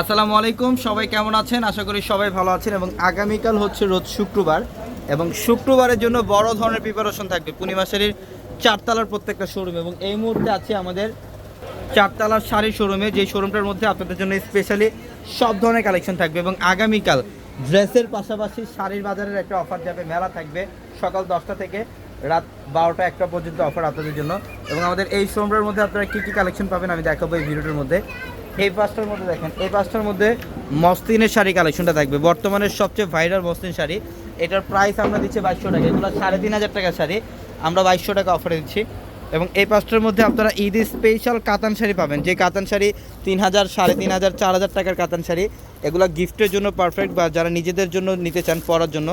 আসসালামু আলাইকুম, সবাই কেমন আছেন? আশা করি সবাই ভালো আছেন এবং আগামীকাল হচ্ছে রোজ শুক্রবার এবং শুক্রবারের জন্য বড় ধরনের প্রিপারেশন থাকবে। পূর্ণিমা শাড়ির চারতলার প্রত্যেকটা শোরুম এবং এই মুহূর্তে আছে আমাদের চারতলার শাড়ি শোরুমে যে শোরুমটার মধ্যে আপনাদের জন্য স্পেশালি সব ধরনের কালেকশন থাকবে এবং আগামীকাল ড্রেসের পাশাপাশি শাড়ির বাজারের একটা অফার যাবে, মেলা থাকবে। সকাল দশটা থেকে রাত বারোটা একটা পর্যন্ত অফার আপনাদের জন্য এবং আমাদের এই শোরুমটার মধ্যে আপনারা কী কী কালেকশন পাবেন আমি দেখাবো এই ভিডিওটার মধ্যে। এই পাঁচটার মধ্যে দেখেন, এই পাঁচটার মধ্যে মস্তিনের শাড়ি কালেকশনটা থাকবে। বর্তমানে সবচেয়ে ভাইরাল মস্তিন শাড়ি। এটার প্রাইস আমরা দিচ্ছি বাইশশো টাকা। এগুলো সাড়ে তিন হাজার টাকার শাড়ি। আমরা বাইশশো টাকা অফারে দিচ্ছি। এবং এই পাঁচটার মধ্যে আপনারা ঈদ স্পেশাল কাতান শাড়ি পাবেন। যে কাতান শাড়ি তিন হাজার, সাড়ে তিন হাজার, চার হাজার টাকার কাতান শাড়ি, এগুলো গিফটের জন্য পারফেক্ট বা যারা নিজেদের জন্য নিতে চান পরার জন্য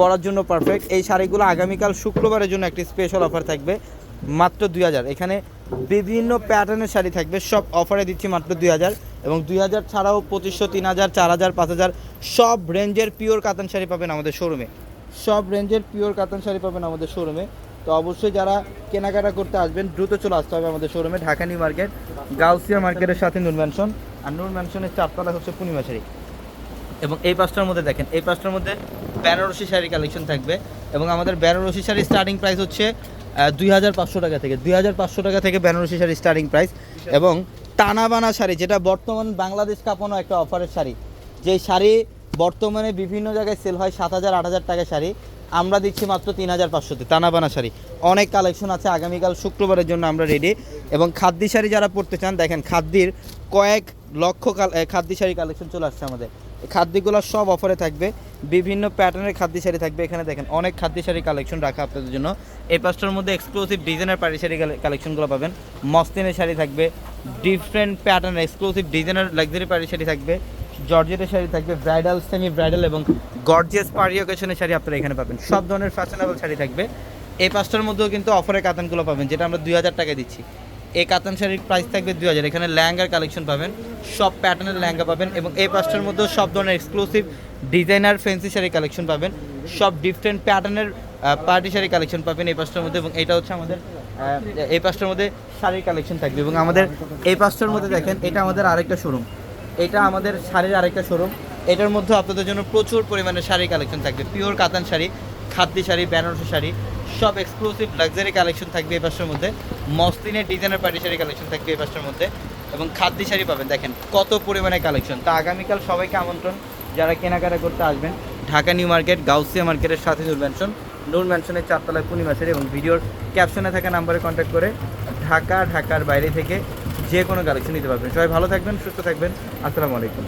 পরার জন্য পারফেক্ট এই শাড়িগুলো আগামীকাল শুক্রবারের জন্য একটি স্পেশাল অফার থাকবে। মাত্র দুই হাজার। এখানে বিভিন্ন প্যাটার্নের শাড়ি থাকবে। সব অফারে দিচ্ছি মাত্র দুই হাজার। এবং দুই হাজার ছাড়াও পঁচিশশো, তিন হাজার, চার হাজার, পাঁচ হাজার সব রেঞ্জের পিওর কাতান শাড়ি পাবেন আমাদের শোরুমে সব রেঞ্জের পিওর কাতান শাড়ি পাবেন আমাদের শোরুমে তো অবশ্যই যারা কেনাকাটা করতে আসবেন, দ্রুত চলে আসতে হবে আমাদের শোরুমে ঢাকা নিউ মার্কেট, গাউসিয়া মার্কেটের সাথে নুন ম্যানশন আর নুন ম্যানশনের চারতলা হচ্ছে পূর্ণিমা শাড়ি। এবং এই পাঁচটার মধ্যে দেখেন, এই পাঁচটার মধ্যে বেনারসি শাড়ি কালেকশন থাকবে। এবং আমাদের বেনারসি শাড়ির স্টার্টিং প্রাইস হচ্ছে দুই হাজার পাঁচশো টাকা থেকে, দুই হাজার পাঁচশো টাকা থেকে বেনারসি শাড়ির স্টার্টিং প্রাইস এবং টানা বানা শাড়ি, যেটা বর্তমান বাংলাদেশ কাঁপানো একটা অফারের শাড়ি। যে শাড়ি বর্তমানে বিভিন্ন জায়গায় সেল হয় সাত হাজার, আট হাজার টাকা শাড়ি। আমরা দিচ্ছি মাত্র তিন হাজার পাঁচশোতে টানাবানা শাড়ি। অনেক কালেকশন আছে, আগামীকাল শুক্রবারের জন্য আমরা রেডি এবং খাদ্যি শাড়ি যারা পরতে চান, দেখেন খাদ্যির কয়েক লক্ষ খাদ্যি শাড়ি কালেকশন চলে আসছে আমাদের। খাদ্যগুলো সব অফারে থাকবে। বিভিন্ন প্যাটার্নের খাদ্যি শাড়ি থাকবে। এখানে দেখেন অনেক খাদ্য শাড়ি কালেকশন রাখা আপনাদের জন্য। এই পাঁচটার মধ্যে এক্সক্লুসিভ ডিজাইনের পাড়ি শাড়ি কালেকশনগুলো পাবেন। মস্তিনের শাড়ি থাকবে। ডিফারেন্ট প্যাটার্নের এক্সক্লুসিভ ডিজাইনের লাক্সারি পাড়ি শাড়ি থাকবে। জর্জেটের শাড়ি থাকবে। ব্রাইডাল সেমি ব্রাইডাল এবং গর্জিয়াস পার্টি অকেশনের শাড়ি আপনারা এখানে পাবেন। সব ধরনের ফ্যাশনেবল শাড়ি থাকবে। এই পাঁচটার মধ্যেও কিন্তু অফারে কাতানগুলো পাবেন, যেটা আমরা দুই হাজার টাকায় দিচ্ছি। এই কাতান শাড়ির প্রাইস থাকবে দুই হাজার। এখানে ল্যাঙ্গার কালেকশন পাবেন, সব প্যাটার্নের ল্যাঙ্গা পাবেন এবং এই পাঁচটার মধ্যেও সব ধরনের exclusive designer fancy sari collection পাবেন, সব ডিফারেন্ট প্যাটার্নের পার্টি শাড়ি কালেকশন পাবেন এই পাঁচটার মধ্যে এবং এটা হচ্ছে আমাদের এই পাঁচটার মধ্যে শাড়ির কালেকশন থাকবে এবং আমাদের এই পাঁচটার মধ্যে দেখেন, এটা আমাদের আরেকটা শোরুম এটা আমাদের শাড়ির আরেকটা শোরুম এটার মধ্যে আপনাদের জন্য প্রচুর পরিমাণে শাড়ি কালেকশন থাকবে। পিওর কাতান শাড়ি, খাদ্যি শাড়ি, বেনারসি শাড়ি সব এক্সক্লুসিভ লাক্সারি কালেকশন থাকবে এই পাঁচটার মধ্যে। মসলিনের ডিজাইনের পার্টি শাড়ি কালেকশন থাকবে এই পাঁচটার মধ্যে। এবং খাদ্য শাড়ি পাবেন, দেখেন কত পরিমাণে কালেকশন তা আগামীকাল সবাইকে আমন্ত্রণ, যারা কেনাকাটা করতে আসবেন, ঢাকা নিউ মার্কেট, গাউসিয়া মার্কেটের সাথে নূর ম্যানশন নূর ম্যানশনের চারতলায় পূর্ণিমাসের এবং ভিডিওর ক্যাপশনে থাকা নাম্বারে কন্ট্যাক্ট করে ঢাকা, ঢাকার বাইরে থেকে যে কোনো কালেকশন নিতে পারবেন। সবাই ভালো থাকবেন, সুস্থ থাকবেন। আসসালামু আলাইকুম।